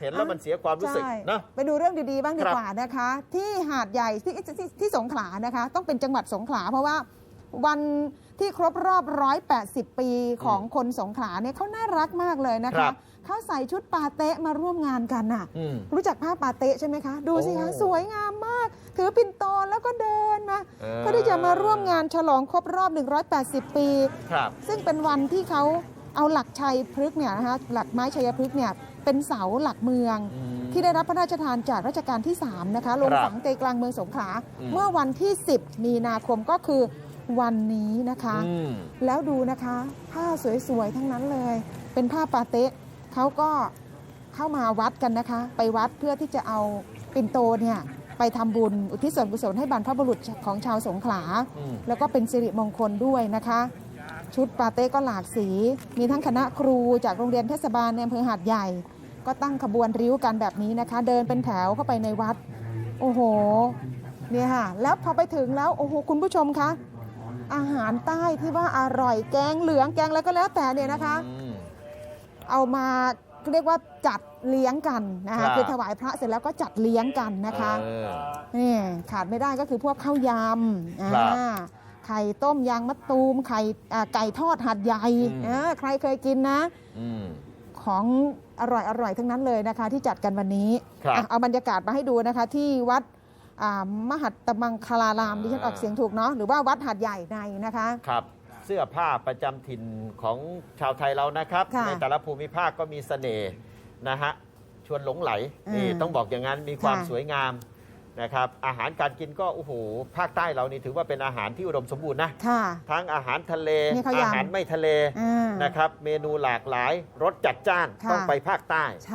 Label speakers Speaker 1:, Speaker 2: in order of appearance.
Speaker 1: เห็นแล้วมันเสียความรู้สึก
Speaker 2: ใช่
Speaker 1: นะ
Speaker 2: ไปดูเรื่องดีๆบ้างดี
Speaker 1: ครับ
Speaker 2: กว่านะคะ ที่หาดใหญ่ที่ที่ที่สงขลานะคะ ต้องเป็นจังหวัดสงขลาเพราะว่าวันที่ครบรอบ 180 ปีของคนสงขลาเนี่ยเขาน่ารักมากเลยนะ
Speaker 1: ครั
Speaker 2: คะ
Speaker 1: บ
Speaker 2: เขาใส่ชุดปาเต๊ะมาร่วมงานกันน่ะ
Speaker 1: อืม
Speaker 2: รู้จักผ้าปาเต๊ะใช่ไหมคะ ดูสิคะ
Speaker 1: โอ้
Speaker 2: สวยงามมาก ถือปิ่นโตแล้วก็เดินมา
Speaker 1: เออ
Speaker 2: เพื่อที่จะมาร่วมงานฉลองครบรอบ 180 ปี
Speaker 1: ครับ
Speaker 2: ซึ่งเป็นวันที่เขา เอาหลักชัยพฤกษ์เนี่ยนะคะหลักไม้ชัยพฤกษ์เนี่ยเป็นเสาหลักเมือง
Speaker 1: อืม
Speaker 2: ที่ได้รับพระราชทานจากรัชกาลที่ 3 นะคะลง
Speaker 1: ครับ
Speaker 2: ฝังใจกลางเมืองสงขลา
Speaker 1: อืม
Speaker 2: เมื่อวันที่ 10 มีนาคมก็คือวันนี้นะคะ
Speaker 1: อืม
Speaker 2: แล้วดูนะคะผ้าสวยๆ ทั้งนั้นเลย เป็นผ้าปาเต๊ะเขาก็เข้ามาวัดกันนะคะ ไปวัดเพื่อที่จะเอาปิ่นโตเนี่ยไปทำบุญอุทิศส่วนกุศลให้บรรพบุรุษของชาวสงขลา
Speaker 1: อืม
Speaker 2: แล้วก็เป็นสิริมงคลด้วยนะคะ ชุดปาเต้ก็หลากสี มีทั้งคณะครูจากโรงเรียนเทศบาลในอำเภอหาดใหญ่ ก็ตั้งขบวนริ้วกันแบบนี้นะคะ เดินเป็นแถวเข้าไปในวัด โอ้โหเนี่ยค่ะแล้วพอไปถึงแล้วโอ้โหคุณผู้ชมคะอาหารใต้ที่ว่าอร่อยแกงเหลืองแกงอะไรก็แล้วแต่เนี่ยนะคะ
Speaker 1: อืม
Speaker 2: เอามาเรียกว่าจัดเลี้ยงกันนะ
Speaker 1: ครั
Speaker 2: คะ
Speaker 1: บ
Speaker 2: คือถวายพระเสร็จแล้วก็จัดเลี้ยงกันนะคะ
Speaker 1: เออ
Speaker 2: นี่ขาดไม่ได้ก็คือพวกข้าวยำอ่า
Speaker 1: ครับ
Speaker 2: ไข่ต้มยางมะตูมไข่อ่าไก่ทอดหัดใหญ่
Speaker 1: อืม
Speaker 2: อ่าใครเคยกินนะ
Speaker 1: อืม
Speaker 2: ของอร่อยอร่อยทั้งนั้นเลยนะคะ ที่จัดกันวันนี้
Speaker 1: ครับ
Speaker 2: อะเอาบรรยากาศมาให้ดูนะคะ ที่วัดอ่ามหัตตมังคลารามดิฉันออกเสียงถูกเนาะหรือว่าวัดหัดใหญ่ในนะคะ
Speaker 1: ครับ เสื้อผ้าประจำถิ่นของชาวไทยเรานะครับ
Speaker 2: ค่ะ
Speaker 1: ในแต่ละภูมิภาคก็มีเสน่ห์นะฮะชวนหลงไหลนี่
Speaker 2: อืม
Speaker 1: ต้องบอกอย่างนั้นมีความ
Speaker 2: ค่ะ
Speaker 1: สวยงาม นะครับอาหารการกินก็โอ้โหภาคใต้เรานี่ถือว่าเป็นอาหารที่อุดมสมบูรณ์นะ
Speaker 2: ค่ะ
Speaker 1: ทั้งอาหารทะเล
Speaker 2: นี่ข้าวยำ
Speaker 1: อาหารไม่ทะเล
Speaker 2: อ่า
Speaker 1: นะครับ เมนูหลากหลายรสจัดจ้าน
Speaker 2: ค่ะ
Speaker 1: ต้องไปภาคใต้